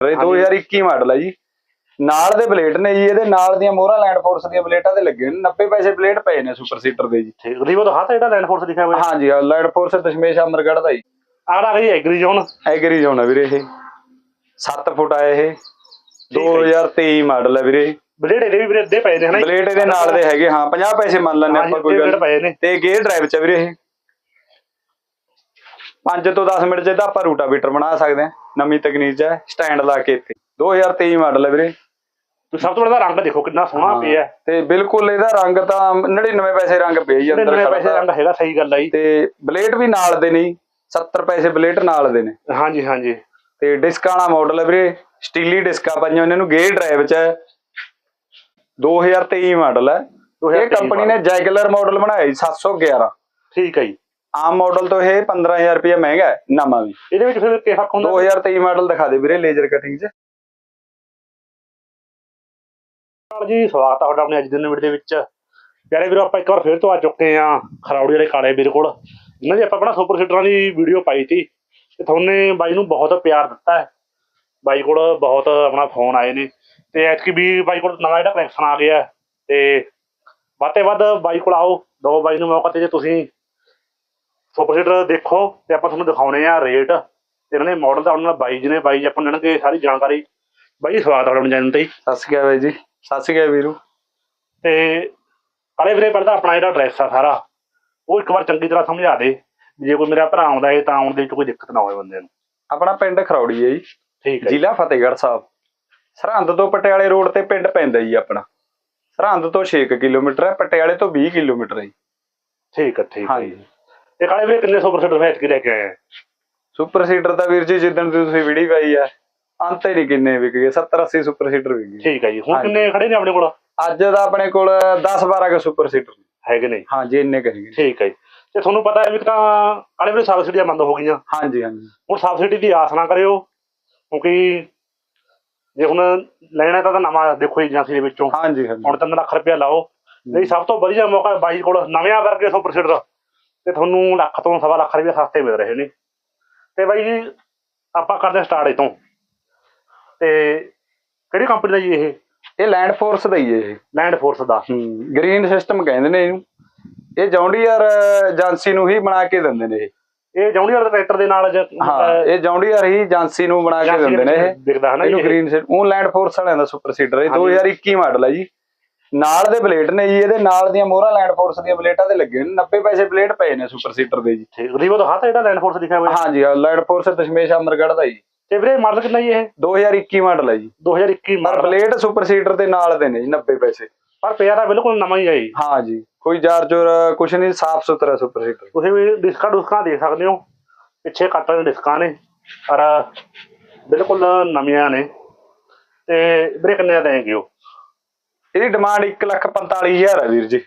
ਇਹ 2021 ਮਾਡਲ ਹੈ ਜੀ। ਨਾਲ ਦੇ ਬਲੇਡ ਨੇ ਜੀ ਇਹਦੇ ਨਾਲ ਦੀਆਂ ਮੋਹਰਾਂ ਲੈਂਡ ਫੋਰਸ ਦੀਆਂ ਬਲੇਟਾਂ ਤੇ ਲੱਗੇ ਨੇ। 90 ਪੈਸੇ ਬਲੇਡ ਪਏ ਨੇ ਸੁਪਰ ਸੀਟਰ ਦੇ ਜੀ। ਠੀਕ ਰੀਵੋ ਦਾ ਹੱਥ ਜਿਹੜਾ ਲੈਂਡ ਫੋਰਸ ਲਿਖਿਆ ਹੋਇਆ? ਹਾਂਜੀ ਲੈਂਡ ਫੋਰਸ ਦਸ਼ਮੇਸ਼ ਅਮਰਗੜ੍ਹ ਦਾ ਜੀ। ਆਹ ਆ ਗਈ ਐਗਰੀ ਜ਼ੋਨ ਐਗਰੀ ਜ਼ੋਨ ਹੈ ਵੀਰੇ ਇਹ। 7 ਫੁੱਟ ਆਇਆ ਇਹ। 2023 ਮਾਡਲ ਹੈ ਵੀਰੇ। ਬਲੇਡ ਇਹਦੇ ਵੀ ਵੀਰੇ ਅੱਧੇ ਪਏ ਨੇ ਹਨਾ ਬਲੇਡ ਇਹਦੇ ਨਾਲ ਦੇ ਹੈਗੇ ਹਾਂ 50 ਪੈਸੇ ਮੰਨ ਲੈਂਦੇ ਆਪਾਂ ਕੋਈ ਗੱਲ ਤੇ ਗੇਅਰ ਡਰਾਈਵ ਚ ਵੀਰੇ ਇਹ। 5 ਤੋਂ 10 ਮਿੰਟ ਚ ਇਹਦਾ ਆਪਾਂ ਰੂਟਾਵੀਟਰ ਬਣਾ ਸਕਦੇ ਹਾਂ। ਨਵੀਂ ਤਕਨੀਕ ਹੈ ਸਟੈਂਡ ਲਾ ਕੇ ਇੱਥੇ। 2023 ਮਾਡਲ ਹੈ ਵੀਰੇ। ਤੁਸੀਂ ਸਭ ਤੋਂ ਪਹਿਲਾਂ ਰੰਗ ਦੇਖੋ ਕਿੰਨਾ ਸੋਹਣਾ ਪਿਆ ਹੈ। ਤੇ ਬਿਲਕੁਲ ਇਹਦਾ ਰੰਗ ਤਾਂ 99 ਪੈਸੇ ਰੰਗ ਪਿਆ ਜੀ ਅੰਦਰ 99 ਪੈਸੇ ਖੜਾ ਰੰਗ ਹੈਗਾ ਸਹੀ ਗੱਲ ਆ ਜੀ। ਤੇ ਬਲੇਡ ਵੀ ਨਾਲ ਦੇ ਨਹੀਂ 70 ਪੈਸੇ ਬਲੇਡ ਨਾਲ ਦੇ ਨੇ। ਹਾਂਜੀ ਹਾਂਜੀ। ਤੇ ਡਿਸਕ ਵਾਲਾ ਮਾਡਲ ਹੈ ਵੀਰੇ ਸਟੀਲੀ ਡਿਸਕਾਂ ਪਾਈਆਂ ਇਹਨਾਂ ਨੂੰ ਗੇਅਰ ਡਰਾਈਵ ਚ ਹੈ। 2023 ਮਾਡਲ ਹੈ। ਇਹ 2023 ਕੰਪਨੀ ਨੇ ਜੈਗਲਰ ਮਾਡਲ ਬਣਾਇਆ ਜੀ 711 ਠੀਕ ਹੈ ਜੀ। ਆਮ ਮਾਡਲ ਤੋਂ ਇਹ 15000 ਰੁਪਏ ਮਹਿੰਗਾ ਹੈ ਨਵਾਂ ਵੀ। ਇਹਦੇ ਵਿੱਚ ਫਿਰ ਕੀ ਫ਼ਰਕ ਹੁੰਦਾ? 2023 ਮਾਡਲ ਦਿਖਾ ਦੇ ਵੀਰੇ ਲੇਜ਼ਰ ਕਟਿੰਗ ਚ। ਨਾਲ ਜੀ ਸਵਾਗਤ ਆ ਤੁਹਾਡਾ ਆਪਣੇ ਅੱਜ ਦੇ ਨਵੀਂ ਦੇ ਵਿੱਚ। ਪਿਆਰੇ ਵੀਰੋ ਆਪਾਂ ਇੱਕ ਵਾਰ ਫੇਰ ਤੋਂ ਆ ਚੁੱਕੇ ਆ ਖਰੌੜੀ ਵਾਲੇ ਕਾਲੇ ਵੀਰ ਕੋਲ। ਇਹਨਾਂ ਦੀ ਆਪਾਂ ਆਪਣਾ ਸੁਪਰ ਸੀਟਰਾਂ ਦੀ ਵੀਡੀਓ ਪਾਈ ਸੀ ਤੇ ਤੁਹਾਨੇ ਬਾਈ ਨੂੰ ਬਹੁਤ ਪਿਆਰ ਦਿੱਤਾ ਹੈ। ਬਾਈ ਕੋਲ ਬਹੁਤ ਆਪਣਾ ਫੋਨ ਆਏ ਨੇ ਤੇ ਐਤਕੀ ਵੀ ਬਾਈ ਕੋਲ ਨਵਾਂ ਜਿਹੜਾ ਕਨੈਕਸ਼ਨ ਆ ਗਿਆ ਤੇ ਵੱਧ ਵੱਧ ਬਾਈ ਕੋਲ ਆਓ। ਦੋ ਬਾਈ ਨੂੰ ਮੌਕਾ ਤੇ ਜੇ ਤੁਸੀਂ ਸੁਪਰ ਸੀਟਰ ਦੇਖੋ ਤੇ ਆਪਾਂ ਤੁਹਾਨੂੰ ਦਿਖਾਉਣੇ ਆ ਰੇਟ। ਇਹਨਾਂ ਦੇ ਮਾਡਲ ਦਾ ਉਹਨਾਂ ਨਾਲ ਬਾਈ ਜੀ ਨੇ ਬਾਈ ਜੀ ਆਪਾਂ ਨੂੰ ਦੇਣਗੇ ਸਾਰੀ ਜਾਣਕਾਰੀ ਬਾਈ ਜੀ ਸਵਾਗਤ ਆ ਤੁਹਾਡਾ ਚੈਨਲ ਤੇ। ਸਤਿ ਸ਼੍ਰੀ ਅਕਾਲ ਬਾਈ ਜੀ। ਸਤਿ ਸ਼੍ਰੀ ਅਕਾਲ ਵੀਰੂ। ਤੇ ਕਾਲੇ ਵੀਰੇ ਪਹਿਲਾਂ ਆਪਣਾ ਜਿਹੜਾ ਐਡਰੈਸ ਆ ਸਾਰਾ ਉਹ ਇੱਕ ਵਾਰ ਚੰਗੀ ਤਰ੍ਹਾਂ ਸਮਝਾ ਦੇ। ਜੇ ਕੋਈ ਮੇਰਾ ਭਰਾ ਆਉਂਦਾ ਹੈ ਤਾਂ ਆਉਣ ਦੇ ਵਿੱਚ ਕੋਈ ਦਿੱਕਤ ਨਾ ਹੋਵੇ ਬੰਦੇ ਨੂੰ। ਆਪਣਾ ਪਿੰਡ ਖਰੌੜੀ ਹੈ ਜੀ। ਠੀਕ ਹੈ। ਜ਼ਿਲ੍ਹਾ ਫਤਿਹਗੜ੍ਹ ਸਾਹਿਬ। ਸਰਹੰਦ ਤੋਂ ਪਟਿਆਲੇ ਰੋਡ ਤੇ ਪਿੰਡ ਪੈਂਦਾ ਜੀ ਆਪਣਾ। ਸਰਹੰਦ ਤੋਂ 6 ਕਿਲੋਮੀਟਰ ਹੈ ਪਟਿਆਲੇ ਤੋਂ 20 ਕਿਲੋਮੀਟਰ ਹੈ ਠੀਕ ਹੈ ਠੀਕ ਹੈ। ਜੀ। ਤੇ ਕਾਲੇ ਵੀਰੇ ਕਿੰਨੇ ਸੁਪਰ ਸੀਟਰ ਫੈਟ ਕੇ ਲੈ ਕੇ ਆਏ ਆ? ਸੁਪਰ ਸੀਟਰ ਦਾ ਵੀਰ ਜੀ ਜਿੱਦਣ ਦੀ ਤੁਸੀਂ ਵੀਡੀਓ ਪਾਈ ਹੈ ਅੰਤ ਹੀ ਨਹੀਂ ਕਿੰਨੇ ਵਿਕ ਗਏ 70 80 ਸੁਪਰ ਸੀਟਰ ਵਿਕ ਗਏ। ਠੀਕ ਹੈ ਜੀ ਹੁਣ। ਕਿੰਨੇ ਖੜੇ ਨੇ ਆਪਣੇ ਕੋਲ? ਅੱਜ ਦਾ ਆਪਣੇ ਕੋਲ 10 12 ਕੇ ਸੁਪਰ ਸੀਟਰ ਹੈਗੇ ਨੇ ਹਾਂਜੀ ਇੰਨੇ ਕਰੀਏ ਠੀਕ ਹੈ ਜੀ। ਤੇ ਤੁਹਾਨੂੰ ਪਤਾ ਹੈ ਵੀ ਤਾਂ ਕਾਲੇ ਵੀਰੇ ਸਬਸਿਡੀਆਂ ਬੰਦ ਹੋ ਗਈਆਂ। ਹਾਂਜੀ ਹਾਂਜੀ। ਹੁਣ ਸਬਸਿਡੀ ਦੀ ਆਸ ਨਾ ਕਰਿਓ ਕਿਉਂਕਿ ਜੇ ਹੁਣ ਲੈਣਾ ਤਾਂ ਨਵਾਂ ਦੇਖੋ ਏਜੰਸੀ ਦੇ ਵਿੱਚੋਂ। ਹਾਂਜੀ ਹਾਂਜੀ। ਹੁਣ 3 ਲੱਖ ਰੁਪਇਆ ਲਾਓ। ਨਹੀਂ ਸਭ ਤੋਂ ਵਧੀਆ ਮੌਕਾ ਹੈ ਬਾਈ ਕੋਲ ਨਵਿਆਂ ਵਰਗੇ ਸੁਪਰ ਸੀਡਰ। ਤੇ ਤੁਹਾਨੂੰ ਲੱਖ ਤੋਂ ਸਵਾ ਲੱਖ ਰੁਪਇਆ ਸਸਤੇ ਮਿਲ ਰਹੇ ਨੇ। ਤੇ ਬਾਈ ਜੀ ਆਪਾਂ ਕਰਦੇ ਸਟਾਰਟ ਇਤੋਂ। ਤੇ ਕਿਹੜੀ ਕੰਪਨੀ ਦਾ ਜੀ ਇਹ? ਇਹ ਲੈਂਡ ਫੋਰਸ ਦਾ ਹੀ ਹੈ ਇਹ। ਲੈਂਡ ਫੋਰਸ ਦਾ। ਹੂੰ ਗ੍ਰੀਨ ਸਿਸਟਮ ਕਹਿੰਦੇ ਨੇ ਇਹਨੂੰ। ਇਹ ਜੌਂਡੀਅਰ ਏਜੰਸੀ ਨੂੰ ਹੀ ਬਣਾ ਕੇ ਦਿੰਦੇ ਨੇ ਇਹ। ਇਹ ਜੌਂਡੀਅਰ ਦੇ ਟਰੈਕਟਰ ਦੇ ਨਾਲ ਹਾਂ ਇਹ ਜੌਂਡੀਅਰ ਹੀ ਏਜੰਸੀ ਨੂੰ ਬਣਾ ਕੇ ਦਿੰਦੇ ਨੇ ਇਹ। ਦਿਖਦਾ ਹੈ ਨਾ ਇਹਨੂੰ। ਗ੍ਰੀਨ ਸਿਸਟਮ ਉਹ ਲੈਂਡ ਫੋਰਸ ਵਾਲਿਆਂ ਦਾ ਸੁਪਰ ਸੀਡਰ ਇਹ ਹਾਂਜੀ। 2021 ਮਾਡਲ ਹੈ ਜੀ। ਨਾਲ ਦੇ ਬਲੇਡ ਨੇ ਜੀ ਇਹਦੇ ਨਾਲ ਦੀਆਂ ਮੋਹਰਾਂ ਲੈਂਡ ਫੋਰਸ ਦੀਆਂ ਬਲੇਟਾਂ ਤੇ ਲੱਗੇ ਨੇ 90 ਪੈਸੇ ਬਲੇਡ ਪਏ ਨੇ ਸੁਪਰ ਸੀਡਰ ਦੇ ਜੀ। ਠੀਕ ਰੀਵੋ ਦਾ ਹੱਥ ਜਿਹੜਾ ਲੈਂਡ ਫੋਰਸ ਲਿਖਿਆ ਹੋਇਆ। ਹਾਂਜੀ ਲੈਂਡ ਫੋਰਸ ਦਸ਼ਮੇਸ਼ ਅਮਰਗੜ੍ਹ ਦਾ ਜੀ। ਤੇ ਵੀਰੇ ਮਾਡਲ ਕਿੰਨਾ ਜੀ ਇਹ? 2021 ਮਾਡਲ ਹੈ ਜੀ। 2021 ਪਰ ਮਾਡਲ ਬਲੇਡ ਸੁਪਰ ਸੀਡਰ ਦੇ ਨਾਲ ਦੇ ਨੇ ਜੀ 90 ਪੈਸੇ। ਪਰ ਪਿਆ ਤਾਂ ਬਿਲਕੁਲ ਨਵਾਂ ਹੀ ਹੈ ਜੀ। ਹਾਂ ਜੀ ਕੋਈ ਜਾਰ ਜੋਰ ਕੁਛ ਨਹੀਂ ਸਾਫ਼ ਸੁਥਰਾ ਸੁਪਰ ਸੀਡਰ ਤੁਸੀਂ ਵੀ ਡਿਸਕਾਂ ਡੁਸਕਾਂ ਦੇਖ ਸਕਦੇ ਹੋ। ਪਿੱਛੇ ਕੱਟ ਵਾਲੀਆਂ ਡਿਸਕਾਂ ਨੇ ਪਰ ਬਿਲਕੁਲ ਨਵੀਆਂ ਨੇ। ਤੇ ਵੀਰੇ ਕਿੰਨੇ ਦਾ ਦੇਣਗੇ ਉਹ ਇਹਦੀ ਡਿਮਾਂਡ 145000 ਹੈ ਵੀਰ ਜੀ।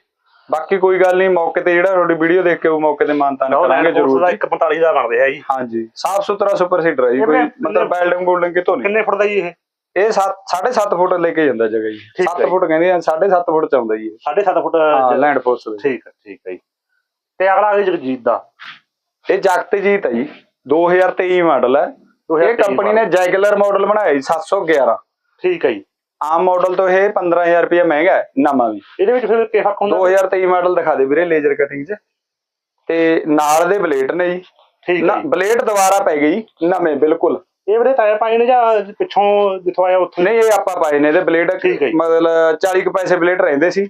ਬਾਕੀ ਕੋਈ ਗੱਲ ਨਹੀਂ ਮੌਕੇ ਤੇ ਜਿਹੜਾ ਤੁਹਾਡੀ ਵੀਡੀਓ ਦੇਖ ਕੇ ਉਹ ਮੌਕੇ ਤੇ ਮਾਨਤਾਨ ਲਓ ਕਰਾਂਗੇ ਜ਼ਰੂਰ ਜੀ। 145 ਦਾ ਬਣ ਰਿਹਾ ਜੀ। ਹਾਂਜੀ ਸਾਫ਼ ਸੁਥਰਾ ਸੁਪਰ ਸੀਡਰ ਹੈ ਜੀ ਕੋਈ ਮਤਲਬ ਬੈਲਡਿੰਗ ਬੋਲਡਿੰਗ ਕਿਤੋਂ ਨਹੀਂ। ਕਿੰਨੇ ਫੁੱਟ ਦਾ ਜੀ ਇਹ? ਇਹ 7.5 ਫੁੱਟ ਲੈ ਕੇ ਜਾਂਦਾ ਜਗ੍ਹਾ ਜੀ। ਠੀਕ ਹੈ 7 ਜੀ। ਫੁੱਟ ਕਹਿੰਦੇ ਆ 7.5 ਫੁੱਟ ਚ ਆਉਂਦਾ ਜੀ ਇਹ। 7.5 ਫੁੱਟ ਹਾਂ ਲੈਂਡ ਫੋਰਸ ਦੇ। ਠੀਕ ਹੈ ਠੀਕ ਹੈ ਜੀ। ਤੇ ਅਗਲਾ ਗਿਆ ਜਗਜੀਤ ਦਾ। ਇਹ ਜਗਤਜੀਤ ਹੈ ਜੀ 2023 ਮਾਡਲ ਹੈ। ਇਹ 2023 ਕੰਪਨੀ ਨੇ ਜੈਗਲਰ ਮਾਡਲ ਬਣਾਇਆ ਜੀ 711 ਠੀਕ ਹੈ ਜੀ। ਆਮ ਮਾਡਲ ਤੋਂ ਇਹ 15000 ਰੁਪਏ ਮਹਿੰਗਾ ਹੈ ਨਵਾਂ ਵੀ। ਇਹਦੇ ਵਿੱਚ ਫਿਰ ਕੀ ਫ਼ਰਕ ਹੁੰਦਾ 2023 ਮਾਡਲ ਦਿਖਾ ਦੇ ਵੀਰੇ ਲੇਜ਼ਰ ਕਟਿੰਗ ਚ। ਤੇ ਨਾਲ ਦੇ ਬਲੇਡ ਨੇ ਜੀ। ਠੀਕ ਨਾ। ਬਲੇਡ ਦੁਬਾਰਾ ਪੈ ਗਈ ਨਵੇਂ ਬਿਲਕੁਲ। ਇਹ ਵੀਰੇ ਟਾਇਰ ਪਾਏ ਨੇ ਜਾਂ ਪਿੱਛੋਂ ਜਿੱਥੋਂ ਆਇਆ ਉੱਥੋਂ? ਨਹੀਂ ਇਹ ਆਪਾਂ ਪਾਏ ਨੇ ਇਹਦੇ ਬਲੇਡ। ਮਤਲਬ 40 ਕੁ ਪੈਸੇ ਬਲੇਡ ਰਹਿੰਦੇ ਸੀ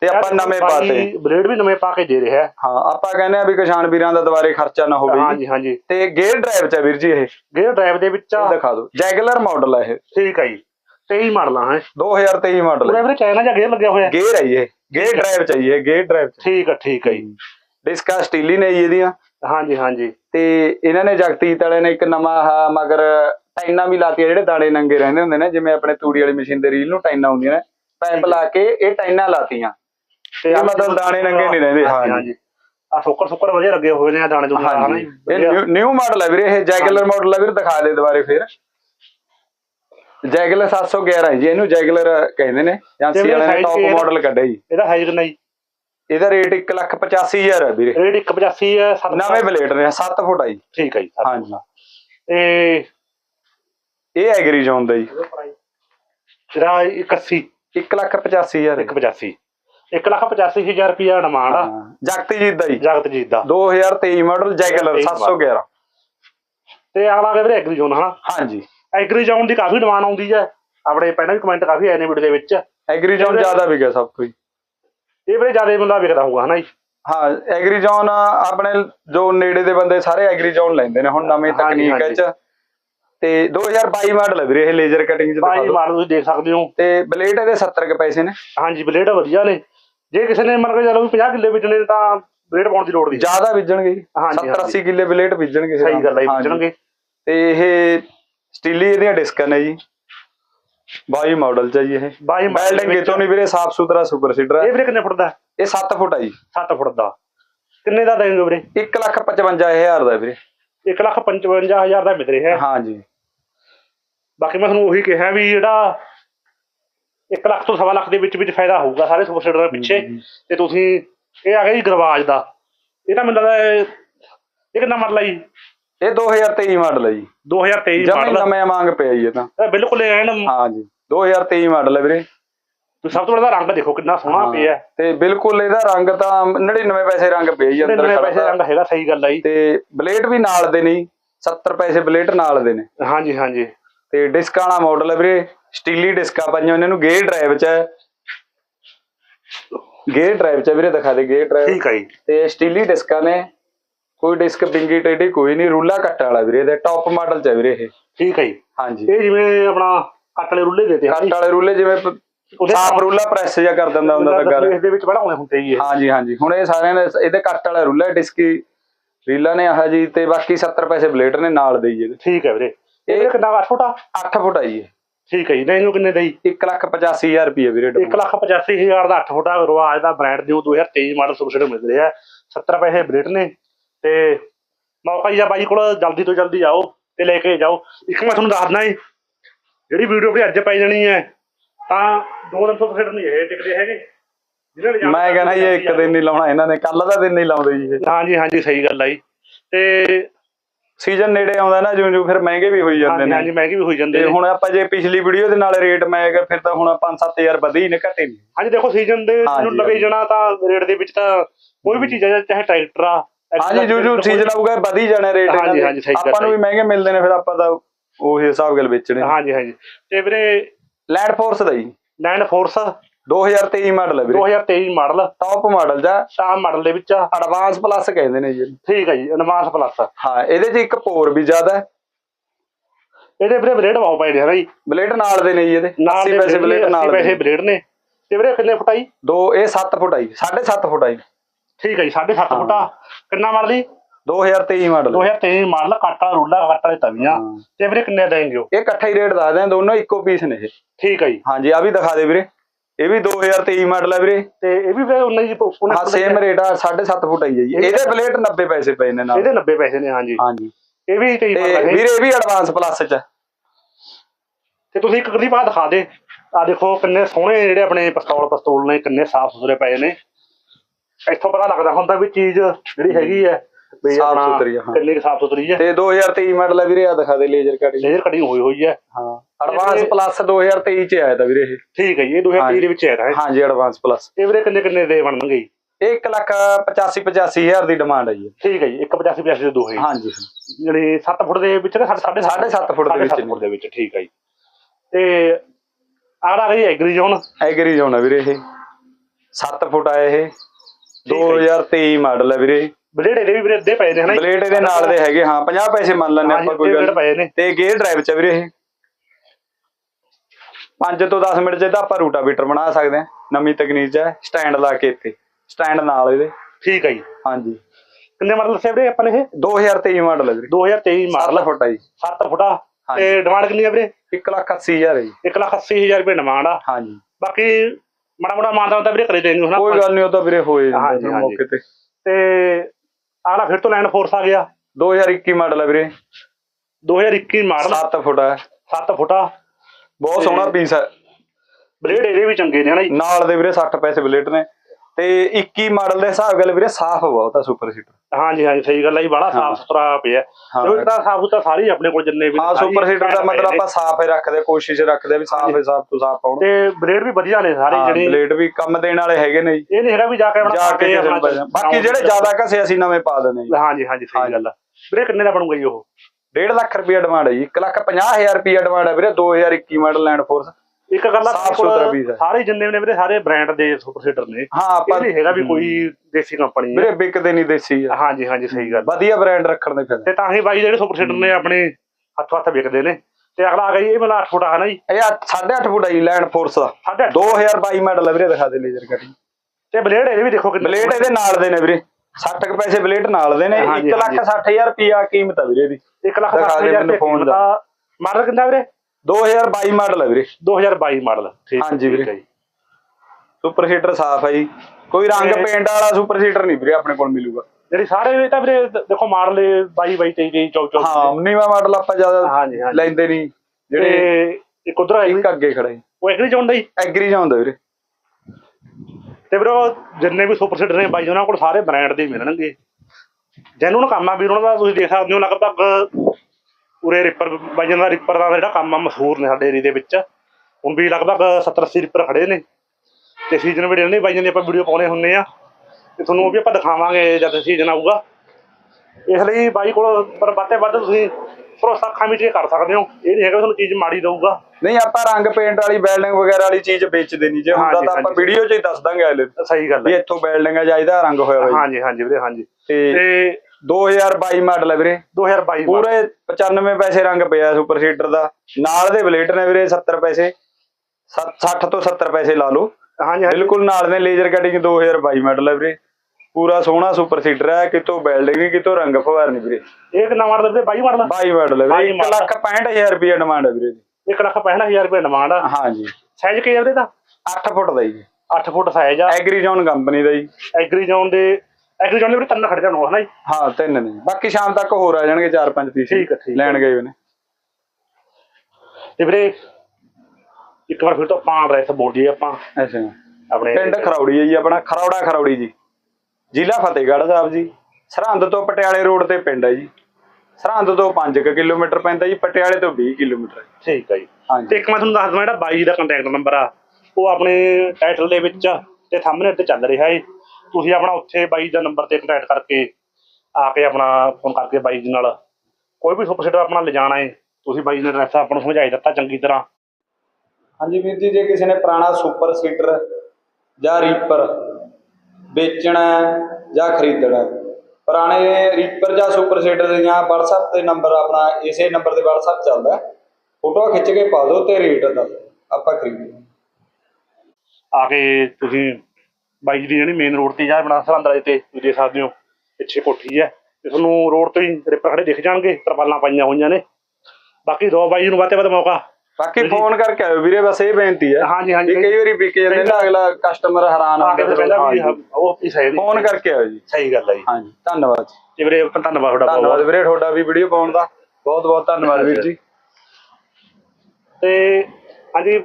ਤੇ ਆਪਾਂ ਨਵੇਂ ਪਾਤੇ। ਬਲੇਡ ਵੀ ਨਵੇਂ ਪਾ ਕੇ ਦੇ ਰਿਹਾ ਹੈ। ਆਪਾਂ ਕਹਿੰਦੇ ਆ ਵੀ ਕਿਸਾਨ ਵੀਰਾਂ ਦਾ ਦੁਬਾਰੇ ਖਰਚਾ ਨਾ ਹੋਵੇ ਹਾਂਜੀ ਹਾਂਜੀ। ਤੇ ਗੇਅਰ ਡਰਾਈਵ ਚ ਵੀਰ ਜੀ ਇਹ। ਗੇਅਰ ਡਰਾਈਵ ਦੇ ਵਿੱਚ ਦਿਖਾ ਦਿਓ। ਜੈਗਲਰ ਮਾਡਲ ਹੈ ਇਹ। ਠੀਕ ਹੈ ਜੀ। 23 ਮਾਡਲਾਂ ਹੈ? 2023 ਮਾਡਲ ਪੂਰਾ ਵੀਰੇ ਚਾਈਨਾ ਜਾਂ ਗੇਅਰ ਲੱਗਿਆ ਹੋਇਆ। ਹੈ? ਗੇਅਰ ਹੈ ਜੀ ਇਹ। ਗੇਅਰ ਡਰਾਈਵ ਚਾਹੀਏ ਗੇਅਰ ਡਰਾਈਵ ਚ। ਠੀਕ ਹੈ ਠੀਕ ਹੈ ਜੀ। ਡਿਸਕਾ ਸਟੀਲੀ ਨੇ ਜੀ ਇਹਦੀਆਂ। ਹਾਂਜੀ ਹਾਂਜੀ। ਤੇ ਇਹਨਾਂ ਨੇ ਜਗਤੀਤ ਵਾਲੇ ਨੇ ਇੱਕ ਨਵਾਂ ਆਹ ਮਗਰ ਟਾਈਨਾਂ ਵੀ ਲਾਤੀਆਂ ਜਿਹੜੇ ਦਾਣੇ ਨੰਗੇ ਰਹਿੰਦੇ ਹੁੰਦੇ ਨੇ ਜਿਵੇਂ ਆਪਣੇ ਤੂੜੀ ਵਾਲੀ ਮਸ਼ੀਨ ਦੇ ਰੀਲ ਨੂੰ ਟਾਈਨਾਂ ਹੁੰਦੀਆਂ ਨੇ ਪਾਈਪ ਲਾ ਕੇ ਇਹ ਟਾਈਨਾਂ ਲਾਤੀਆਂ। ਇਹ ਮਤਲਬ ਦਾਣੇ ਨੰਗੇ ਨਹੀਂ ਰਹਿੰਦੇ। ਹਾਂਜੀ ਆ ਸੁੱਕਰ ਸੁੱਕਰ ਵਧੀਆ ਲੱਗੇ ਹੋਏ ਨੇ ਆ ਦਾਣੇ ਦੁਣੇ ਹਾਂਜੀ ਜੀ। ਇਹ ਨਿਊ ਮਾਡਲ ਹੈ ਵੀਰੇ ਇਹ ਜੈਗਲਰ ਮਾਡਲ ਹੈ ਵੀਰੇ ਦਿਖਾ ਦੇ ਦੁਬਾਰੇ ਫਿਰ। ਜੈਗਲਰ 711 ਹੈ ਜੀ ਇਹਨੂੰ ਜੈਗਲਰ ਕਹਿੰਦੇ ਨੇ ਏਜੰਸੀ ਤੇ ਵਾਲਿਆਂ ਨੇ ਟੌਪ? ਮਾਡਲ ਕੱਢਿਆ ਜੀ। ਇਹਦਾ ਹੈ ਕਿੰਨਾ ਜੀ ਇਹਦਾ ਰੇਟ 185000 ਹੈ ਵੀਰੇ। ਰੇਟ 185 ਹੈ ਨਵੇਂ ਬਲੇਡ ਨੇ 7 ਫੁੱਟ ਆ ਜੀ। ਠੀਕ ਹੈ ਜੀ ਹਾਂਜੀ। ਤੇ ਇਹ ਐਗਰੀ ਜ਼ੋਨ ਦਾ ਜੀ। ਤੇਰਾ 81 1 ਲੱਖ 85000 185 1 ਲੱਖ 85 ਹਜ਼ਾਰ ਰੁਪਇਆ ਡਿਮਾਂਡ ਆ। ਜਗਤਜੀਤ ਦਾ ਜੀ। ਜਗਤਜੀਤ ਦਾ। 2023 ਮਾਡਲ ਜੈਗਲਰ 2023 711 ਤੇ ਅਗਲਾ ਵੀਰੇ ਐਗਰੀ ਜ਼ੋਨ ਹਨਾ? ਹਾਂਜੀ। ਐਗਰੀ ਜ਼ੋਨ ਦੀ ਕਾਫੀ ਡਿਮਾਂਡ ਆਉਂਦੀ ਹੈ। ਆਪਣੇ ਪਹਿਲਾਂ ਵੀ ਕਮੈਂਟ ਕਾਫੀ ਆਏ ਨੇ ਵੀਡੀਓ ਦੇ ਵਿੱਚ। ਐਗਰੀ ਜ਼ੋਨ ਜ਼ਿਆਦਾ ਵਿਕਿਆ ਸਭ ਤੋਂ ਜੀ ਇਹ ਵੀਰੇ ਜ਼ਿਆਦਾ ਬੰਦਾ ਵਿਕਦਾ ਹੋਊਗਾ ਹਨਾ ਜੀ? ਹਾਂ ਐਗਰੀ ਜ਼ੋਨ ਆਪਣੇ ਜੋ ਨੇੜੇ ਦੇ ਬੰਦੇ ਸਾਰੇ ਐਗਰੀ ਜ਼ੋਨ ਲੈਂਦੇ ਨੇ ਹੁਣ ਨਵੀਂ ਤਕਨੀਕ ਹਾਂਜੀ। ਚ। ਤੇ 2022 ਮਾਡਲ ਹੈ ਵੀਰੇ ਇਹ ਲੇਜ਼ਰ ਕਟਿੰਗ ਚ ਦਿਖਾ ਦਿਓ। ਮਾਡਲ ਤੁਸੀਂ ਦੇਖ ਸਕਦੇ ਹੋ। ਤੇ ਬਲੇਡ ਇਹਦੇ 70 ਕੇ ਪੈਸੇ ਨੇ। ਹਾਂਜੀ ਬਲੇਡ ਵਧੀਆ ਨੇ। ਜੇ ਕਿਸੇ ਨੇ ਮਨ ਕੇ ਚਲੋ ਵੀ 50 ਕਿੱਲੇ ਵੇਚਣੇ ਤਾਂ ਬਲੇਡ ਪਾਉਣ ਦੀ ਲੋੜ ਨਹੀਂ। ਜ਼ਿਆਦਾ ਵਿਜਣਗੇ ਹਾਂਜੀ, 70 80 ਕਿੱਲੇ ਬਲੇਡ ਵਿਜਣਗੇ ਸਹੀ ਗੱਲ ਹੈ ਹਾਂਜੀ। ਵੇਚਣਗੇ ਤੇ ਇਹ ਸਟੀਲੀ ਇਹਦੀਆਂ ਡਿਸਕਾਂ ਨੇ ਜੀ। 22 ਮਾਡਲ ਚ ਜੀ ਇਹ। 22 ਮਾਡਲ ਬੈਲਡਿੰਗ ਵਿੱਚ ਨਹੀਂ ਵੀਰੇ ਸਾਫ਼ ਸੁਥਰਾ ਸੁਪਰ ਸੀਡਰ ਹੈ ਇਹ ਵੀਰੇ ਕਿੰਨੇ ਫੁੱਟ ਦਾ? ਇਹ 7 ਫੁੱਟ ਆ ਜੀ। 7 ਫੁੱਟ ਦਾ। ਕਿੰਨੇ ਦਾ ਦੇਣਗੇ ਵੀਰੇ? 1 ਲੱਖ 55000 ਦਾ ਵੀਰੇ। 1 ਲੱਖ 55000 ਦਾ ਮਿਲ ਰਿਹਾ। ਹੈ ਹਾਂਜੀ ਬਾਕੀ ਮੈਂ ਤੁਹਾਨੂੰ ਉਹੀ ਕਿਹਾ ਵੀ ਜਿਹੜਾ 1 ਲੱਖ ਤੋਂ ਸਵਾ ਲੱਖ ਦੇ ਵਿੱਚ ਵਿੱਚ ਫਾਇਦਾ ਹੋਊਗਾ ਸਾਰੇ ਸੁਪਰ ਸੀਡਰ ਦੇ ਪਿੱਛੇ। ਤੇ ਤੁਸੀਂ ਇਹ ਆ ਗਿਆ ਜੀ ਗਰਵਾਜ ਦਾ। ਇਹ ਤਾਂ ਮੈਨੂੰ ਲੱਗਦਾ ਇਹ ਕਿੰਨਾ ਮਾਡਲ ਹੈ ਜੀ? ਇਹ 2023 ਮਾਡਲ ਹੈ ਜੀ। 2023 ਜਮੇ ਮਾਡਲ। ਨਵੇਂ ਮੰਗ ਪਿਆ ਜੀ ਇਹ ਤਾਂ। ਇਹ ਬਿਲਕੁਲ ਐਨ ਹਾਂਜੀ 2023 ਮਾਡਲ ਹੈ ਵੀਰੇ। ਤੁਸੀਂ ਸਭ ਤੋਂ ਪਹਿਲਾਂ ਰੰਗ ਦੇਖੋ ਕਿੰਨਾ ਸੋਹਣਾ ਹਾਂ, ਪਿਆ। ਤੇ ਬਿਲਕੁਲ ਇਹਦਾ ਰੰਗ ਤਾਂ 99 ਪੈਸੇ ਰੰਗ ਪਿਆ ਜੀ ਅੰਦਰ 99 ਪੈਸੇ ਰੰਗ ਹੈਗਾ ਸਹੀ ਗੱਲ ਹੈ ਜੀ। ਤੇ ਬਲੇਡ ਵੀ ਨਾਲ ਦੇ ਨਹੀਂ 70 ਪੈਸੇ ਬਲੇਡ ਨਾਲ ਦੇ ਨੇ। ਹਾਂਜੀ ਹਾਂਜੀ ਤੇ ਡਿਸਕ ਵਾਲਾ ਮਾਡਲ ਹੈ ਵੀਰੇ ਸਟੀਲੀ ਡਿਸਕਾਂ ਪਾਈਆਂ ਉਹਨਾਂ ਨੂੰ ਗੇਅਰ ਡਰਾਈਵ ਚ ਹੈ। ਗੇਅਰ ਡਰਾਈਵ ਚ ਹੈ ਵੀਰੇ ਦਿਖਾ ਦੇ ਗੇਅਰ ਡਰਾਈਵ। ਠੀਕ ਹੈ ਜੀ। ਤੇ ਸਟੀਲੀ ਡਿਸਕਾਂ ਨੇ ਕੋਈ ਡਿਸਕ ਬਿੰਗੀ ਟੇਢੀ ਕੋਈ ਨਹੀਂ ਰੂਲਾ ਕੱਟ ਵਾਲਾ ਵੀਰੇ ਇਹਦਾ ਟੌਪ ਮਾਡਲ ਚ ਹੈ ਵੀਰੇ ਇਹ। ਠੀਕ ਹੈ ਜੀ। ਹਾਂਜੀ। ਇਹ ਜਿਵੇਂ ਆਪਣਾ ਕੱਟ ਵਾਲੇ ਰੁੱਲੇ ਦੇਤੇ ਕੱਟ ਵਾਲੇ ਰੂਲੇ ਜਿਵੇਂ ਸਾਫ਼ ਰੂਲਾ ਪ੍ਰੈਸ ਜਿਹਾ ਕਰ ਦਿੰਦਾ ਹੁੰਦਾ ਤਾਂ ਗੱਲ। ਇਸ ਦੇ ਵਿੱਚ ਬਣਾਉਣੇ ਹੁੰਦੇ ਜੀ ਇਹ। ਹਾਂਜੀ ਹਾਂਜੀ। ਹੁਣ ਇਹ ਸਾਰਿਆਂ ਨੇ ਇਹਦੇ ਕੱਟ ਵਾਲਾ ਰੂਲਾ ਡਿਸਕੀ ਰੀਲਾ ਨੇ ਆਹ ਜੀ ਤੇ ਬਾਕੀ 70 ਪੈਸੇ ਬਲੇਡ ਨੇ ਨਾਲ ਦੇ ਜੀ ਇਹਦੇ। ਠੀਕ ਹੈ ਵੀਰੇ। ਇਹ ਕਿੰਨਾ ਵਾ ਛੋਟਾ 8 ਫੁੱਟ ਆ ਜੀ ਠੀਕ ਹੈ ਜੀ। ਨਹੀਂ ਕਿੰਨੇ ਦਾ ਜੀ 1 ਲੱਖ 85000 ਰੁਪਏ ਵੀਰੇ 1 ਲੱਖ 85000 ਦਾ 8 ਫੁੱਟਾ ਰਵਾਜ ਦਾ ਬ੍ਰਾਂਡ ਨਿਊ 2023 ਮਾਡਲ ਸੁਪਰ ਮਿਲ ਰਿਹਾ ਹੈ 70 ਪੈਸੇ ਬਲੇਟ ਨੇ। ਤੇ ਮੌਕਾ ਹੀ ਆ ਬਾਈ ਕੋਲ ਜਲਦੀ ਤੋਂ ਜਲਦੀ ਆਓ ਤੇ ਲੈ ਕੇ ਜਾਓ। ਇੱਕ ਮੈਂ ਤੁਹਾਨੂੰ ਦੱਸਦਾ ਏ ਜਿਹੜੀ ਵੀਡੀਓ ਆਪਣੀ ਅੱਜ ਪਾਈ ਜਾਣੀ ਹੈ ਤਾਂ ਦੋ ਦਿਨ ਤੋਂ ਫਿਰ ਨਹੀਂ ਇਹ ਟਿਕਦੇ ਹੈਗੇ। ਮੈਂ ਕਹਿੰਦਾ ਜੀ ਇੱਕ ਦਿਨ ਨਹੀਂ ਲਾਉਣਾ ਇਹਨਾਂ ਨੇ ਕੱਲ ਦਾ ਦਿਨ ਨਹੀਂ ਲਾਉਂਦੇ ਜੀ ਹਾਂਜੀ ਹਾਂਜੀ ਸਹੀ ਗੱਲ ਆ ਜੀ। ਤੇ ਸੀਜ਼ਨ ਨੇੜੇ ਆਉਂਦਾ ਨਾ ਜਿਉਂ ਜਿਉਂ ਫਿਰ ਮਹਿੰਗੇ ਵੀ ਹੋਈ ਜਾਂਦੇ ਨੇ। ਹਾਂਜੀ ਮਹਿੰਗੀ ਵੀ ਹੋਈ ਜਾਂਦੇ ਤੇ ਨੇ। ਹੁਣ ਆਪਾਂ ਜੇ ਪਿਛਲੀ ਵੀਡੀਓ ਦੇ ਨਾਲ ਰੇਟ ਮੈਂ ਕਿਹਾ ਫਿਰ ਤਾਂ ਹੁਣ 5-7000 ਵਧੇ ਹੀ ਨੇ ਘਟੇ ਨਹੀਂ ਹਾਂਜੀ ਦੇਖੋ ਸੀਜ਼ਨ ਦੇ ਨੂੰ ਲਵੇ। ਜਾਣਾ ਤਾਂ ਰੇਟ ਦੇ ਵਿੱਚ ਤਾਂ ਕੋਈ ਵੀ ਚੀਜ਼ ਹੈ ਚਾਹੇ ਟਰੈਕਟਰ ਆ ਹਾਂਜੀ ਜੋ ਜੋ ਸੀਜ਼ਨ ਆਊਗਾ ਵਧੀ ਜਾਣਾ ਰੇਟ ਹਾਂਜੀ, ਹਾਂਜੀ, ਸਹੀ ਗੱਲ ਆਪਾਂ ਨੂੰ ਵੀ ਮਹਿੰਗੇ ਮਿਲਦੇ ਨੇ ਫਿਰ ਆਪਾਂ ਤਾਂ ਉਹ ਹਿਸਾਬ ਗੱਲ ਵੇਚਣੇ। ਹਾਂਜੀ ਹਾਂਜੀ। ਤੇ ਵੀਰੇ ਲੈਂਡ ਫੋਰਸ ਦਾ ਜੀ। ਲੈਂਡ ਫੋਰਸ 2023 ਮਾਡਲ ਹੈ ਵੀਰੇ। 2023 ਮਾਡਲ ਟੌਪ ਮਾਡਲ ਦਾ। ਟਾਪ ਮਾਡਲ ਦੇ ਵਿੱਚ। ਐਡਵਾਂਸ ਪਲੱਸ ਕਹਿੰਦੇ ਨੇ ਜੀ। ਠੀਕ ਹੈ ਜੀ ਐਡਵਾਂਸ ਪਲੱਸ ਹਾਂ ਇਹਦੇ 'ਚ ਇੱਕ ਪੋਰ ਵੀ ਜ਼ਿਆਦਾ ਹੈ। ਇਹਦੇ ਵੀਰੇ ਬਲੇਡ ਬਹੁਤ ਨੇ ਹਨਾ ਜੀ। ਬਲੇਡ ਨਾਲ ਦੇ ਨੇ ਜੀ ਇਹਦੇ। ਨਾਲ 80 ਦੇ ਪੈਸੇ ਬਲੇਡ ਨਾਲ ਦੇ ਪੈਸੇ। ਬਲੇਡ ਨੇ। ਤੇ ਵੀਰੇ ਕਿੰਨੇ ਫੁੱਟਾਈ ਦੋ ਇਹ 7 ਫੁੱਟ ਆਈ 7.5 ਫੁੱਟ ਆਈ ਠੀਕ ਹੈ ਜੀ 7.5 ਫੁੱਟਾ। ਕਿੰਨਾ ਮਾਡਲ ਜੀ? 2023 ਮਾਡਲ। 2023 ਮਾਡਲ ਕੱਟ ਰੂਲਾ ਕੱਟ ਤਵੀਆਂ। ਤੇ ਵੀਰੇ ਕਿੰਨੇ ਦੇਣਗੇ ਉਹ ਇਹ ਇਕੱਠਾ ਹੀ ਰੇਟ ਦੱਸਦੇ ਆ ਦੋਨੋਂ ਇੱਕੋ ਪੀਸ ਨੇ ਇਹ। ਠੀਕ ਹੈ ਜੀ। ਹਾਂਜੀ ਆ ਵੀ ਦਿਖਾ ਦੇ ਵੀਰੇ। ਇਹ ਵੀ 2023 ਮਾਡਲ ਹੈ ਵੀਰੇ। ਤੇ ਇਹ ਵੀ ਹੀ ਉਹਨਾਂ ਹਾਂ ਸੇਮ ਰੇਟ ਆ 7.5 ਫੁੱਟ ਆਈ ਹੈ ਜੀ ਇਹਦੇ ਪਲੇਟ 90 ਪੈਸੇ ਪਏ ਨੇ ਨਾਲ। ਇਹਦੇ 90 ਪੈਸੇ ਨੇ ਹਾਂਜੀ। ਹਾਂਜੀ। ਇਹ ਵੀ 23 ਤੇ ਮਾਡਲ ਹੈ। ਵੀਰੇ ਇਹ ਵੀ ਐਡਵਾਂਸ ਪਲੱਸ ਚ। ਤੇ ਤੁਸੀਂ ਇੱਕ ਬਾਤ ਦਿਖਾ ਦੇ। ਆ ਦੇਖੋ ਕਿੰਨੇ ਸੋਹਣੇ ਜਿਹੜੇ ਆਪਣੇ ਪਿਸਤੌਲ ਪਿਸਤੌਲ ਨੇ ਕਿੰਨੇ ਸਾਫ਼ ਸੁਥਰੇ ਪਏ ਨੇ। ਇੱਥੋਂ ਪਤਾ ਲੱਗਦਾ ਹੁੰਦਾ ਵੀ ਚੀਜ਼ ਜਿਹੜੀ ਹੈਗੀ ਹੈ ਵੀ ਸਾਫ਼ ਆਪਣਾ ਸੁਥਰੀ ਆ, ਹਾਂ। ਕਿੰਨੀ ਸਾਫ਼ ਸੁਥਰੀ ਹੈ। ਤੇ 2023 ਮਾਡਲ ਹੈ ਵੀਰੇ ਆ ਦਿਖਾ ਦੇ ਲੇਜ਼ਰ ਕਟਿੰਗ ਲੇਜ਼ਰ ਕਟਿੰਗ ਹੋਈ ਹੋਈ ਹੈ। ਹਾਂ। ਐਡਵਾਂਸ ਪਲੱਸ 2023 ਚ ਆਇਆ ਤਾਂ ਵੀਰੇ ਇਹ। ਠੀਕ ਹੈ ਜੀ ਇਹ 2023 ਦੇ ਵਿੱਚ ਹੈ ਤਾਂ ਹਾਂਜੀ ਐਡਵਾਂਸ ਪਲੱਸ ਇਹ ਵੀਰੇ ਕਿੰਨੇ ਕਿੰਨੇ ਦੇ ਬਣਨਗੇ ਜੀ ਇਹ 1 ਲੱਖ 85 85 ਹਜ਼ਾਰ ਦੀ ਡਿਮਾਂਡ ਹੈ ਜੀ। ਠੀਕ ਹੈ ਜੀ 185 85 ਦੇ ਦੋ ਹੈ। ਹਾਂਜੀ। ਜਿਹੜੀ 7 ਫੁੱਟ ਦੇ ਵਿੱਚ ਤੇ 7.5 ਸਾਢੇ ਸੱਤ ਫੁੱਟ ਦੇ ਵਿੱਚ ਫੁੱਟ ਦੇ ਵਿੱਚ ਠੀਕ ਹੈ ਜੀ। ਤੇ ਆਹ ਗਈ ਐਗਰੀ ਜ਼ੋਨ ਐਗਰੀ ਜ਼ੋਨ ਹੈ ਵੀਰੇ ਇਹ। 7 ਫੁੱਟ ਆਇਆ ਇਹ। ਹੈ। 2023 ਮਾਡਲ ਹੈ ਵੀਰੇ। ਬਲੇਡ ਇਹਦੇ ਵੀ ਵੀਰੇ ਅੱਧੇ ਪਏ ਨੇ ਹਨਾ? ਬਲੇਡ ਇਹਦੇ ਨਾਲ ਦੇ ਹੈਗੇ ਹਾਂ 50 ਪੈਸੇ ਮੰਨ ਹਾਂਜੀ, ਆਪਾਂ ਕੋਈ ਗੱਲ ਤੇ ਗੇਅਰ ਡਰਾਈਵ ਚ ਵੀਰੇ ਇਹ। 5 ਤੋਂ 10 ਮਿੰਟ ਚ ਤਾਂ ਆਪਾਂ ਰੂਟਾਵੀਟਰ ਬਣਾ ਸਕਦੇ ਹਾਂ ਨਵੀਂ ਤਕਨੀਕ ਚ ਹੈ ਸਟੈਂਡ ਲਾ ਕੇ ਇੱਥੇ ਸਟੈਂਡ ਨਾਲ ਇਹਦੇ। ਠੀਕ ਹੈ ਜੀ। ਹਾਂਜੀ। ਕਿੰਨੇ ਮਾਡਲ ਦੱਸਿਆ ਵੀਰੇ ਆਪਾਂ ਨੇ ਇਹ? 2023 ਮਾਡਲ ਹੈ ਵੀਰੇ। 2023 ਮਾਡਲ 7 ਫੁੱਟ ਜੀ। 7 ਫੁੱਟਾ। ਤੇ ਡਿਮਾਂਡ ਕਿੰਨੀ ਹੈ ਵੀਰੇ? 1 ਲੱਖ 80 ਹਜ਼ਾਰ ਹੈ ਜੀ। 1 ਲੱਖ 80 ਹਜ਼ਾਰ ਰੁਪਏ ਡਿਮਾਂਡ ਆ। ਹਾਂਜੀ। ਬਾਕੀ ਮਾੜਾ ਮਾੜਾ ਮਾਨਤਾ ਤਾਂ ਵੀਰੇ ਕਰੇ ਦੇਣਗੇ ਹਨਾ? ਕੋਈ ਗੱਲ ਨਹੀਂ ਉਹ ਤਾਂ ਵੀਰੇ ਹੋਏ ਹਾਂਜੀ। ਮੌਕੇ ਤੇ। ਤੇ ਆਲਾ ਫਿਰ ਤੋਂ ਲੈਂਡ ਫੋਰਸ ਆ ਗਿਆ। 2021 ਮਾਡਲ ਹੈ ਵੀਰੇ। 2021 ਮਾਡਲ। 7 ਫੁੱਟ ਹੈ 7 ਫੁੱਟਾ ਬਹੁਤ ਸੋਹਣਾ ਪੀਸ ਹੈ ਬਲੇਡ ਇਹਦੇ ਵੀ ਚੰਗੇ ਨੇ ਹਨਾ ਜੀ? ਨਾਲ ਦੇ ਵੀਰੇ 60 ਪੈਸੇ ਬੁਲੇਟ ਨੇ। ਤੇ 21 ਮਾਡਲ ਦੇ ਹਿਸਾਬ ਗੱਲ ਵੀਰੇ ਸਾਫ਼ ਬਹੁਤ ਆ ਸੁਪਰ ਸੀਟਰ ਹਾਂਜੀ ਹਾਂਜੀ ਸਹੀ ਗੱਲ ਹੈ ਜੀ ਬੜਾ। ਸਾਫ਼ ਸੁਥਰਾ ਪਿਆ। ਜੋ ਇਤਨਾ ਸਾਫ਼ ਸੁਥਰਾ ਸਾਰੀ ਆਪਣੇ ਕੋਲ ਜਿੰਨੇ ਵੀ ਹਾਂ ਸੁਪਰ ਸੀਟਰ ਦਾ ਮਤਲਬ। ਆਪਾਂ ਸਾਫ਼ ਹੀ ਰੱਖਦੇ ਕੋਸ਼ਿਸ਼ ਰੱਖਦੇ ਵੀ ਸਾਫ਼ ਹੀ ਸਾਫ਼ ਤੋਂ ਸਾਫ਼ ਪਾਉਣ ਤੇ ਬਲੇਡ ਵੀ ਵਧੀਆ ਨੇ ਸਾਰੇ ਜਿਹੜੇ ਬਲੇਡ ਵੀ ਕੰਮ ਦੇਣ ਵਾਲੇ ਹੈਗੇ ਨੇ ਜੀ। ਇਹ ਨਹੀਂ ਹੈਗਾ ਵੀ ਜਾ ਕੇ ਆਪਣਾ। ਬਾਕੀ ਜਿਹੜੇ ਜ਼ਿਆਦਾ ਘਸੇ ਅਸੀਂ ਨਵੇਂ ਪਾ ਦਿੰਦੇ ਜੀ। ਹਾਂਜੀ ਹਾਂਜੀ ਸਹੀ ਗੱਲ ਆ। ਵੀਰੇ ਕਿੰਨੇ ਦਾ ਬਣੂਗਾ ਜੀ ਉਹ? 1.5 ਲੱਖ ਰੁਪਏ ਡਿਮਾਂਡ ਹੈ ਜੀ। 1 ਲੱਖ 50000 ਰੁਪਏ ਡਿਮਾਂਡ ਹੈ ਵੀਰੇ। 2021 ਮਾਡਲ ਲੈਂਡ ਫੋਰਸ ਇੱਕ ਗੱਲ ਆ ਸਾਫ਼ ਸੁਥਰਾ ਹੈ। ਸਾਰੇ ਜਿੰਨੇ ਨੇ ਵੀਰੇ ਸਾਰੇ ਬ੍ਰਾਂਡ ਦੇ ਸੁਪਰ ਸੀਟਰ ਨੇ। ਹਾਂ ਇਹ ਆਪਾਂ ਨਹੀਂ ਹੈਗਾ ਵੀ ਕੋਈ ਦੇਸੀ ਕੰਪਨੀ ਵੀਰੇ ਵਿਕਦੇ ਨਹੀਂ ਦੇਸੀ ਆ। ਹਾਂਜੀ ਹਾਂਜੀ ਸਹੀ ਗੱਲ। ਵਧੀਆ ਬ੍ਰਾਂਡ ਰੱਖਣ ਦੇ ਫਿਰ। ਤੇ ਤਾਂ ਹੀ ਬਾਈ ਜਿਹੜੇ ਸੁਪਰ ਸੀਟਰ ਨੇ ਆਪਣੇ ਹੱਥੋਂ ਹੱਥ ਵਿਕਦੇ ਨੇ। ਤੇ ਅਗਲਾ ਆ ਗਿਆ ਇਹ ਮੇਰਾ 8 ਫੁੱਟ ਆ ਨਾ ਜੀ? ਇਹ 8.5 ਫੁੱਟ ਹੈ ਜੀ ਲੈਂਡ ਫੋਰਸ ਦਾ। ਸਾਢੇ ਅੱਠ। 2022 ਮਾਡਲ ਹੈ ਵੀਰੇ ਦਿਖਾ ਦੇ ਲੇਜ਼ਰ ਕਟਿੰਗ ਤੇ ਬਲੇਡ ਇਹਦੇ ਵੀ ਦੇਖੋ ਕਿੰਨੇ ਬਲੇਡ ਇਹਦੇ ਨਾਲ ਦੇ ਨੇ ਵੀਰੇ। 60 ਕੁ ਪੈਸੇ ਬਲੇਡ ਨਾਲ ਦੇ ਨੇ। ਹਾਂਜੀ, 1 ਲੱਖ 60000 ਰੁਪਿਆ ਕੀਮਤ ਆ ਵੀਰੇ ਦੀ 1 ਲੱਖ ਦੇ 60000 ਮੈਨੂੰ ਰੁਪਏ ਫੋਨ ਕੀਮਤ ਆ। ਮਾਡਲ ਕਿੰਨਾ ਵੀਰੇ? 2022 ਮਾਡਲ ਹੈ ਵੀਰੇ। 2022 ਮਾਡਲ। ਠੀਕ ਹਾਂਜੀ ਠੀਕ ਵੀਰੇ। ਹੈ ਜੀ। ਸੁਪਰ ਸੀਟਰ ਸਾਫ਼ ਹੈ ਜੀ। ਕੋਈ ਰੰਗ ਪੇਂਟ ਵਾਲਾ ਸੁਪਰ ਸੀਟਰ ਨਹੀਂ ਵੀਰੇ ਆਪਣੇ ਕੋਲ ਮਿਲੂਗਾ। ਜਿਹੜੀ ਸਾਰੇ ਇਹ ਤਾਂ ਵੀਰੇ ਦ- ਦੇਖੋ ਮਾਡਲ 22 22 23 23 24 24 ਹਾਂ ਨੀਵਾ ਮਾਡਲ ਆਪਾਂ ਜ਼ਿਆਦਾ ਹਾਂਜੀ ਲੈਂਦੇ ਨਹੀਂ। ਜਿਹੜੇ ਜਿਹੜੇ ਇੱਕ ਉਧਰ ਆਈ। ਇੱਕ ਅੱਗੇ ਖੜਾ ਉਹ ਐਗਰੀ ਚਾਹੁੰਦਾ ਜੀ। ਐਗਰੀ ਜਾਂਦਾ ਵੀਰੇ। ਤੇ ਵੀਰੇ ਉਹ ਜਿੰਨੇ ਵੀ ਸੁਪਰ ਸੀਟਰ ਨੇ ਬਾਈ ਉਹਨਾਂ ਕੋਲ ਸਾਰੇ ਬ੍ਰਾਂਡ ਦੇ ਹੀ ਮਿਲਣਗੇ ਜੈਨੂਨ ਕੰਮ ਆ ਵੀਰ ਉਹਨਾਂ ਦਾ ਤੁਸੀਂ ਦੇਖ ਸਕਦੇ ਹੋ ਲਗਭਗ ਉਰੇ ਰਿਪਰ ਬਾਈਆਂ ਦਾ ਰਿਪਰ ਦਾ ਜਿਹੜਾ ਕੰਮ ਆ ਮਸ਼ਹੂਰ ਨੇ ਸਾਡੇ ਏਰੀਏ ਦੇ ਵਿੱਚ ਹੁਣ ਵੀ ਲਗਭਗ 70 80 ਰਿਪਰ ਖੜੇ ਨੇ। ਤੇ ਸੀਜ਼ਨ ਵੀਡੀਓ ਨਹੀਂ ਬਾਈਆਂ ਦੀ ਆਪਾਂ ਵੀਡੀਓ ਪਾਉਣੇ ਹੁੰਨੇ ਆ। ਤੇ ਤੁਹਾਨੂੰ ਉਹ ਵੀ ਆਪਾਂ ਦਿਖਾਵਾਂਗੇ ਜਦ ਸੀਜ਼ਨ ਆਊਗਾ। ਇਸ ਲਈ ਬਾਈ ਕੋਲ ਪਰ ਬਾਤੇ ਵੱਧ ਤੁਸੀਂ ਭਰੋਸਾ ਅੱਖਾਂ ਵਿੱਚ ਕਰ ਸਕਦੇ ਹੋ। ਇਹ ਨਹੀਂ ਹੈਗਾ ਵੀ ਤੁਹਾਨੂੰ ਚੀਜ਼ ਮਾੜੀ ਦਊਗਾ। ਨਹੀਂ ਆਪਾਂ ਰੰਗ ਪੇਂਟ ਵਾਲੀ ਬਿਲਡਿੰਗ ਵਗੈਰਾ ਵਾਲੀ ਚੀਜ਼ ਵੇਚਦੇ ਨਹੀਂ। ਜੇ ਹੁੰਦਾ ਤਾਂ ਆਪਾਂ। ਵੀਡੀਓ 'ਚ ਹੀ ਦੱਸ ਦਾਂਗੇ ਅਗਲੇ ਸਹੀ ਗੱਲ ਵੀ ਹੈ ਇੱਥੋਂ ਬਿਲਡਿੰਗ ਆ ਜਾਈਦਾ ਰੰਗ ਹੋਇਆ ਹੋਇਆ। ਹਾਂਜੀ ਹਾਂਜੀ ਵੀਰੇ ਹਾਂਜੀ। ਤੇ 2022 ਮਾਡਲ ਹੈ ਵੀਰੇ। 2022 ਮਾਡਲ। ਪੂਰੇ 95 ਪੈਸੇ ਰੰਗ ਪਿਆ ਸੁਪਰ ਸੀਟਰ ਦਾ। ਨਾਲ ਦੇ ਬਲੇਟ ਨੇ ਵੀਰੇ 70 ਪੈਸੇ। 60 ਤੋਂ 70 ਪੈਸੇ ਲਾ ਲਓ। ਹਾਂਜੀ ਬਿਲਕੁਲ ਨਾਲ ਦੇ ਲੇਜ਼ਰ ਕਟਿੰਗ 2022 ਮਾਡਲ ਹੈ ਵੀਰੇ। ਪੂਰਾ ਸੋਹਣਾ ਸੁਪਰ ਸੀਟਰ ਹੈ ਕਿਤੋਂ ਬਿਲਡਿੰਗ ਕਿਤੋਂ ਰੰਗ ਫਵਾਰਨੀ ਵੀਰੇ। ਇਹ ਕਿੰਨਾ ਮਾਡਲ ਵੀਰੇ? 22 ਮਾਡਲ 22 ਮਾਡਲ ਹੈ ਵੀਰੇ। 22 1 ਲੱਖ 65000 ਰੁਪਏ ਡਿਮਾਂਡ ਹੈ ਵੀਰੇ ਦੀ 1 ਲੱਖ 65000 ਰੁਪਏ ਡਿਮਾਂਡ ਆ। ਹਾਂਜੀ। ਸਾਈਜ਼ ਕੀ ਹੈ ਵੀਰੇ ਦਾ 8 ਫੁੱਟ ਦਾ ਜੀ 8 ਫੁੱਟ ਸਾਈਜ਼ ਆ। ਐਗਰੀਜੋਨ ਕੰਪਨੀ ਦਾ ਜੀ। ਐਗਰੀ ਜ਼ੋਨ ਦੇ ਜ਼ੋਨ ਦੇ ਵੀਰੇ ਤਿੰਨ ਖੜੇ ਜਾਣੋ ਹਨਾ ਜੀ? ਹਾਂ ਤਿੰਨ ਨੇ। ਬਾਕੀ ਸ਼ਾਮ ਤੱਕ ਹੋਰ ਆ ਜਾਣਗੇ 4-5 ਪੀਸ ਠੀਕ ਹੈ, ਠੀਕ ਹੈ। ਲੈਣ ਗਏ ਹੋਏ ਨੇ। ਤੇ ਵੀਰੇ ਇੱਕ ਵਾਰ ਫਿਰ ਤੋਂ ਆਪਾਂ ਐਡਰੈਸ ਬੋਲ ਦਈਏ ਆਪਾਂ। ਅੱਛਾ। ਆਪਣੇ ਪਿੰਡ ਖਰੌੜੀ ਹੈ ਜੀ ਆਪਣਾ ਖਰੌੜਾ ਖਰੌੜੀ ਜੀ। ਜ਼ਿਲ੍ਹਾ ਫਤਿਹਗੜ੍ਹ ਸਾਹਿਬ ਜੀ। ਸਰਹੰਦ ਤੋਂ ਪਟਿਆਲੇ ਰੋਡ ਤੇ ਪਿੰਡ ਹੈ ਜੀ। ਸਰਹੰਦ ਤੋਂ 5 ਕਿਲੋਮੀਟਰ ਪੈਂਦਾ ਜੀ ਪਟਿਆਲੇ ਤੋਂ 20 ਕਿਲੋਮੀਟਰ ਹੈ ਠੀਕ ਹੈ ਜੀ। ਹਾਂਜੀ। ਤੇ ਇੱਕ ਮੈਂ ਤੁਹਾਨੂੰ ਦੱਸ ਦਵਾਂ ਜਿਹੜਾ ਬਾਈ ਦਾ ਕੰਟੈਕਟ ਨੰਬਰ ਆ ਉਹ ਆਪਣੇ ਟਾਈਟਲ ਦੇ ਵਿੱਚ ਤੇ ਥੰਬਨੇਲ ਤੇ ਚੱਲ ਰਿਹਾ ਹੈ ਤੁਸੀਂ ਆਪਣਾ ਉੱਥੇ ਬਾਈ ਦਾ ਨੰਬਰ ਤੇ ਕੰਟੈਕਟ ਕਰਕੇ ਆ ਕੇ ਆਪਣਾ ਫੋਨ ਕਰਕੇ ਬਾਈ ਜੀ ਨਾਲ ਕੋਈ ਵੀ ਸੁਪਰ ਸੀਟਰ ਆਪਣਾ ਲਿਜਾਣਾ ਹੈ ਤੁਸੀਂ ਬਾਈ ਨੇ ਐਡਰੈਸ ਆਪਾਂ ਨੂੰ ਸਮਝਾਈ ਦਿੱਤਾ ਚੰਗੀ ਤਰ੍ਹਾਂ। ਹਾਂਜੀ ਵੀਰ ਜੀ ਜੇ ਕਿਸੇ ਨੇ ਪੁਰਾਣਾ ਸੁਪਰ ਸੀਟਰ ਜਾਂ ਰੀਪਰ ਵੇਚਣਾ ਜਾਂ ਖਰੀਦਣਾ ਪੁਰਾਣੇ ਰੀਪਰ ਜਾਂ ਸੁਪਰ ਸੀਟਰ ਦੀਆਂ WhatsApp ਤੇ ਨੰਬਰ ਆਪਣਾ ਇਸੇ ਨੰਬਰ ਤੇ WhatsApp ਚੱਲਦਾ ਫੋਟੋ ਖਿੱਚ ਕੇ ਪਾ ਦਿਓ ਤੇ ਰੇਟ ਦੱਸ ਦਿਓ, ਆਪਾਂ ਖਰੀਦਾਂਗੇ ਆ ਕੇ ਤੁਸੀਂ ਬਾਈ ਜੀ ਦੀ ਜਿਹੜੀ ਮੇਨ ਰੋਡ ਤੇ ਜਾਂ ਬਣਾ ਸਰਹੰਦ ਵਾਲੇ ਤੇ ਦੇਖ ਸਕਦੇ ਹੋ ਪਿੱਛੇ ਕੋਠੀ ਹੈ। ਤੇ ਤੁਹਾਨੂੰ ਰੋਡ ਤੋਂ ਹੀ ਰਿਪਰ ਖੜੇ ਦਿਖ ਜਾਣਗੇ ਤਰਪਾਲਾਂ ਪਾਈਆਂ ਹੋਈਆਂ ਨੇ। ਬਾਕੀ ਦੋ ਬਾਈ ਜੀ ਨੂੰ ਵਾਤੇ ਵੱਧ ਮੌਕਾ। ਬਾਕੀ ਫੋਨ ਕਰਕੇ ਆਇਓ ਵੀਰੇ ਬਸ ਇਹ ਬੇਨਤੀ ਹੈ ਹਾਂਜੀ ਹਾਂਜੀ। ਵੀ ਕਈ ਵਾਰੀ ਵਿਕ ਜਾਂਦੇ ਨਾ ਅਗਲਾ ਕਸਟਮਰ ਹੈਰਾਨ ਵੀ ਹਾਂਜੀ। ਉਹ ਹੀ ਸਹੀ ਫੋਨ ਕਰਕੇ ਆਇਓ ਜੀ। ਸਹੀ ਗੱਲ ਹੈ ਜੀ। ਹਾਂਜੀ ਧੰਨਵਾਦ ਜੀ। ਤੇ ਵੀਰੇ ਧੰਨਵਾਦ ਤੁਹਾਡਾ ਬਹੁਤ। ਧੰਨਵਾਦ ਵੀਰੇ ਤੁਹਾਡਾ ਵੀ ਵੀਡੀਓ ਪਾਉਣ ਦਾ। ਬਹੁਤ ਬਹੁਤ ਧੰਨਵਾਦ ਵੀਰ ਜੀ। ਤੇ ਹਾਂਜੀ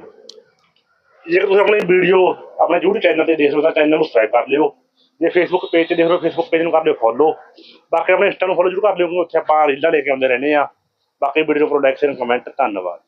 ਜੇ ਤੁਸੀਂ ਆਪਣੀ ਵੀਡੀਓ ਆਪਣੇ YouTube ਚੈਨਲ ਤੇ ਦੇਖ ਰਹੇ ਤਾਂ ਚੈਨਲ ਨੂੰ ਸਬਸਕ੍ਰਾਈਬ ਕਰ ਲਿਓ। ਜੇ ਫੇਸਬੁੱਕ ਪੇਜ ਤੇ ਦੇਖ ਲਓ ਫੇਸਬੁੱਕ ਪੇਜ ਨੂੰ ਕਰ ਲਿਓ ਫੋਲੋ ਬਾਕੀ ਆਪਣੇ ਇੰਸਟਾ ਨੂੰ ਫੋਲੋ ਜ਼ਰੂਰ ਕਰ ਲਿਓ, ਕਿਉਂਕਿ ਉੱਥੇ ਆਪਾਂ ਰੀਲਾਂ ਲੈ ਕੇ ਆਉਂਦੇ ਰਹਿੰਦੇ ਆ ਬਾਕੀ ਵੀਡੀਓ ਪ੍ਰੋਡਕਸ਼ਨ ਕਮੈਂਟ ਧੰਨਵਾਦ।